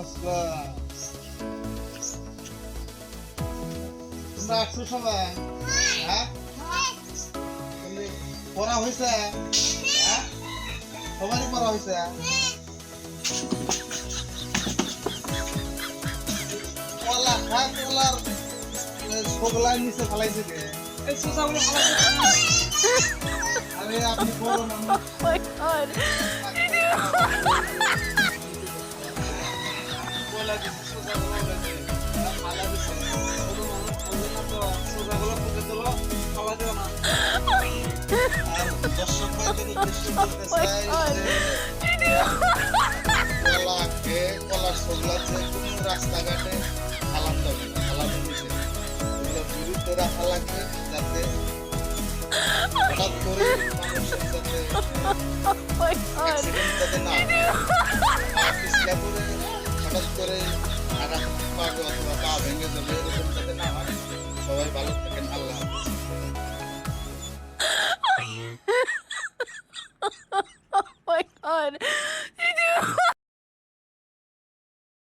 বাস বাস তোমরা আসছো হ্যাঁ? পড়া হয়েছে হ্যাঁ? সবারই পড়া হয়েছে। কলা হ্যাঁ কলার কগলার নিচে আরে আপনি বলুন রাস্তাঘাটে ফালান যাবে না, ফালানো নিষেধ এগুলো বিরুদ্ধে রাখা লাগবে যাতে হঠাৎ করে মানুষের. অ্যাক্সিডেন্ট যাতে না oh my god. Did you